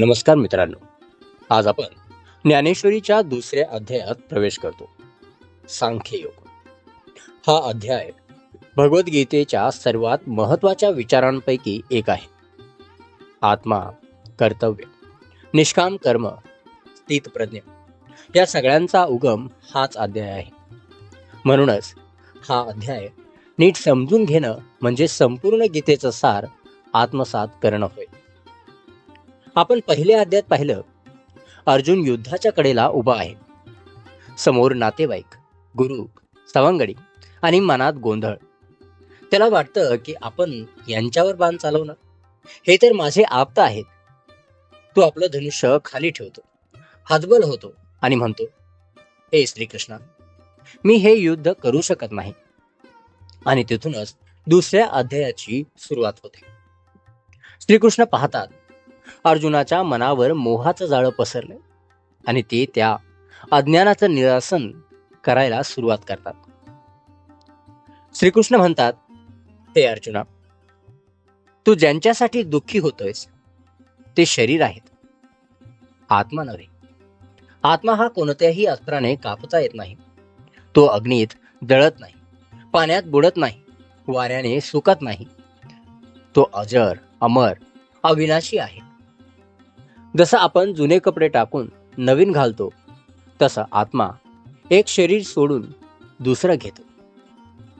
नमस्कार मित्रांनो. आज आपण ज्ञानेश्वरीच्या दुसऱ्या अध्यायात प्रवेश करतो. सांख्ययोग हा अध्याय भगवद्गीतेच्या सर्वात महत्त्वाच्या विचारांपैकी एक आहे. आत्मा कर्तव्य निष्काम कर्म स्थितप्रज्ञ या सगळ्यांचा उगम हाच अध्याय आहे. म्हणूनच हा अध्याय नीट समजून घेणं म्हणजे संपूर्ण गीतेचं सार आत्मसात करणं होय. आपण पहिल्या अध्यायात पाहिलं अर्जुन युद्धाच्या कडेला उभा आहे. समोर नातेवाईक गुरु सवंगडी आणि मनात गोंधळ. त्याला वाटतं की आपण यांच्यावर बाण चालवणार हे तर माझे आप्त आहेत. तो आपलं धनुष्य खाली ठेवतो हातबल होतो आणि म्हणतो हे श्रीकृष्णा मी हे युद्ध करू शकत नाही. आणि तिथूनच दुसऱ्या अध्यायाची सुरुवात होते. श्रीकृष्ण पाहतात अर्जुनाच्या मनावर मोहाचं जाळं पसरलं. आणि ते त्या अज्ञानाचं निरासन करायला सुरुवात करतात. श्रीकृष्ण म्हणतात हे अर्जुना तू ज्यांच्यासाठी दुःखी होतोयस ते शरीर आहेत. आत्मा नव्हे. आत्मा हा कोणत्याही अस्त्राने कापता येत नाही. तो अग्नीत दळत नाही पाण्यात बुडत नाही वाऱ्याने सुकत नाही. तो अजर अमर अविनाशी आहे. जसं आपण जुने कपडे टाकून नवीन घालतो तसं आत्मा एक शरीर सोडून दुसरं घेतो.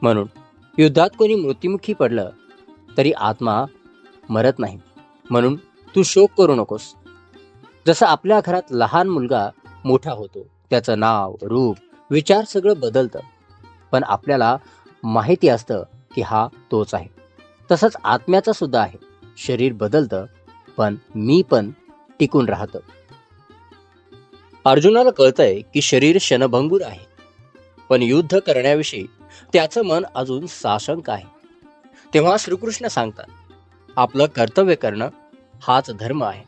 म्हणून युद्धात कोणी मृत्युमुखी पडलं तरी आत्मा मरत नाही. म्हणून तू शोक करू नकोस. जसं आपल्या घरात लहान मुलगा मोठा होतो त्याचं नाव रूप विचार सगळं बदलतं पण आपल्याला माहिती असतं की हा तोच आहे. तसंच आत्म्याचा सुद्धा आहे. शरीर बदलतं पण मी पण टिकून राहतं. अर्जुनाला कळतंय की शरीर क्षणभंगूर आहे. पण युद्ध करण्याविषयी त्याचं मन अजून साशंक आहे. तेव्हा श्रीकृष्ण सांगतात आपलं कर्तव्य करणं हाच धर्म आहे.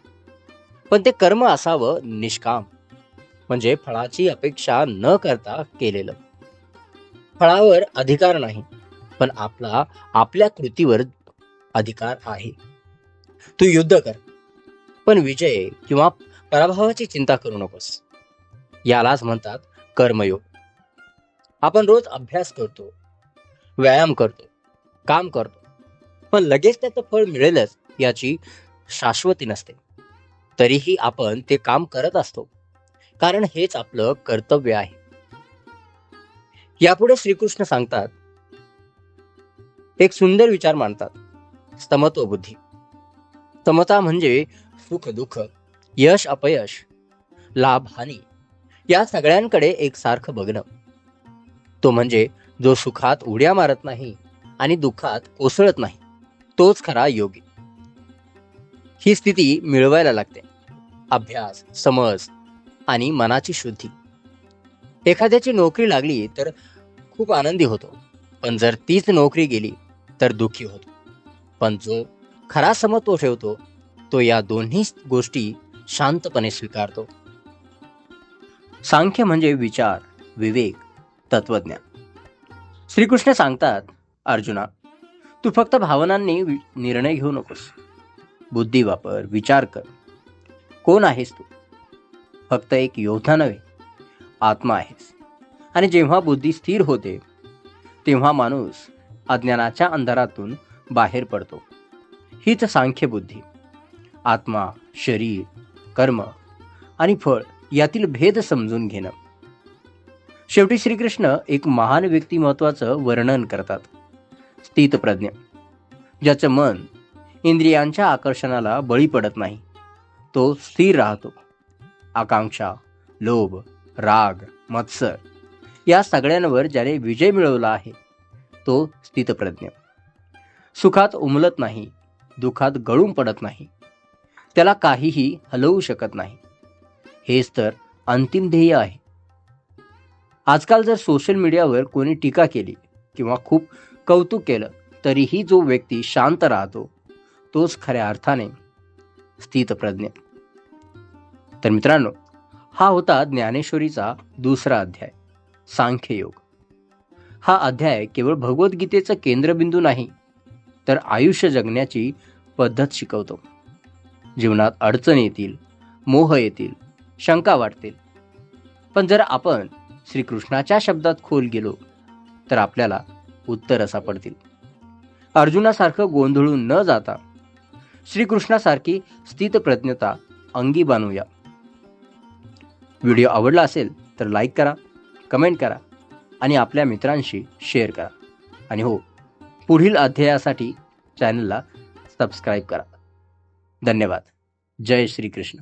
पण ते कर्म असावं निष्काम. म्हणजे फळाची अपेक्षा न करता केलेलं. फळावर अधिकार नाही पण आपला आपल्या कृतीवर अधिकार आहे. तू युद्ध कर. पण विजय किंवा पराभवाची चिंता करू नकोस. यालाच म्हणतात कर्मयोग. आपण रोज अभ्यास करतो व्यायाम करतो काम करतो पण लगेच त्याचं फळ मिळेलच याची शाश्वती नसते. तरीही आपण ते काम करत असतो कारण हेच आपलं कर्तव्य आहे. यापुढे श्रीकृष्ण सांगतात एक सुंदर विचार मांडतात स्तमत्व बुद्धी. समता म्हणजे सुख दुःख यश अपयश लाभ हानी या सगळ्यांकडे एकसारखं बघणं. तो म्हणजे जो सुखात उड्या मारत नाही आणि दुःखात कोसळत नाही तोच खरा योगी. ही स्थिती मिळवायला लागते. अभ्यास समज आणि मनाची शुद्धी. एखाद्याची नोकरी लागली तर खूप आनंदी होतो पण जर तीच नोकरी गेली तर दुःखी होतो. पण जो खरा समत्व ठेवतो तो या दोन्ही गोष्टी शांतपणे स्वीकारतो. सांख्य म्हणजे विचार विवेक तत्वज्ञान श्रीकृष्ण सांगतात अर्जुना तू फक्त भावनांनी वि- निर्णय घेऊ नकोस. बुद्धी वापर विचार कर. कोण आहेस तू? फक्त एक योद्धा नव्हे आत्मा आहेस. आणि जेव्हा बुद्धी स्थिर होते तेव्हा माणूस अज्ञानाच्या अंधारातून बाहेर पडतो. हीच सांख्य बुद्धी. आत्मा शरीर कर्म आणि फळ यातील भेद समजून घेणं. शेवटी श्रीकृष्ण एक महान व्यक्तिमत्वाचं वर्णन करतात. स्थितप्रज्ञ. ज्याचं मन इंद्रियांच्या आकर्षणाला बळी पडत नाही. तो स्थिर राहतो. आकांक्षा लोभ राग मत्सर या सगळ्यांवर ज्याने विजय मिळवला आहे तो स्थितप्रज्ञ. सुखात उमलत नाही दुखात गळून पडत नाही. त्याला काहीही हलवू शकत नाही. हेच तर अंतिम ध्येय आहे. आजकाल जर सोशल मीडियावर कोणी टीका केली किंवा खूप कौतुक केलं तरीही जो व्यक्ती शांत राहतो तोच खऱ्या अर्थाने स्थितप्रज्ञ. तर मित्रांनो हा होता ज्ञानेश्वरीचा दुसरा अध्याय सांख्ययोग हा अध्याय केवळ भगवद्गीतेचं केंद्रबिंदू नाही तर आयुष्य जगण्याची पद्धत शिकवतो. जीवनात अडचण येतील मोह येतील शंका वाटतील पण जर आपण श्रीकृष्णाच्या शब्दात खोल गेलो तर आपल्याला उत्तर सापडतील अर्जुनासारखं गोंधळून न जाता श्रीकृष्णासारखी स्थितप्रज्ञता अंगी बांधूया व्हिडिओ आवडला असेल तर लाईक करा कमेंट करा आणि आपल्या मित्रांशी शेअर करा. आणि हो पुढील अध्यायासाठी चॅनलला सबस्क्राईब करा. धन्यवाद. जय श्रीकृष्ण.